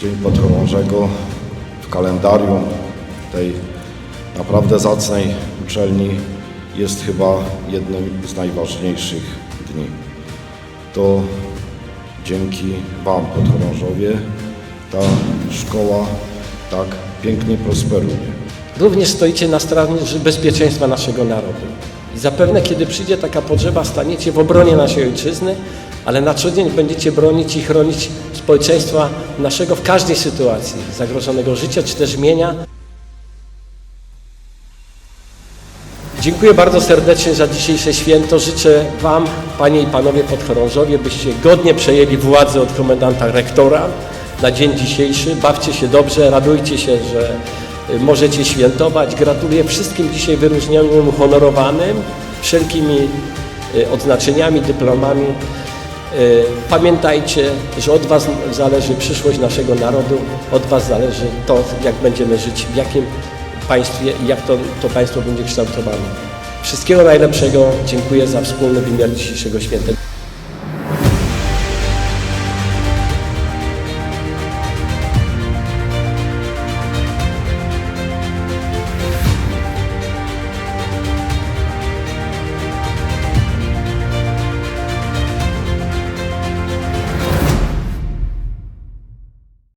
Dzień Podchorążego w kalendarium tej naprawdę zacnej uczelni jest chyba jednym z najważniejszych dni. To dzięki Wam, podchorążowie, ta szkoła tak pięknie prosperuje. Również stoicie na straży bezpieczeństwa naszego narodu. I zapewne, kiedy przyjdzie taka potrzeba, staniecie w obronie naszej ojczyzny, ale na co dzień będziecie bronić i chronić społeczeństwa naszego w każdej sytuacji, zagrożonego życia czy też mienia. Dziękuję bardzo serdecznie za dzisiejsze święto. Życzę Wam, Panie i Panowie podchorążowie, byście godnie przejęli władzę od komendanta rektora na dzień dzisiejszy. Bawcie się dobrze, radujcie się, że y, możecie świętować. Gratuluję wszystkim dzisiaj wyróżnionym, uhonorowanym, wszelkimi y, odznaczeniami, dyplomami. Y, Pamiętajcie, że od Was zależy przyszłość naszego narodu, od Was zależy to, jak będziemy żyć, w jakim państwie i jak to, to państwo będzie kształtowane. Wszystkiego najlepszego. Dziękuję za wspólny wymiar dzisiejszego święta.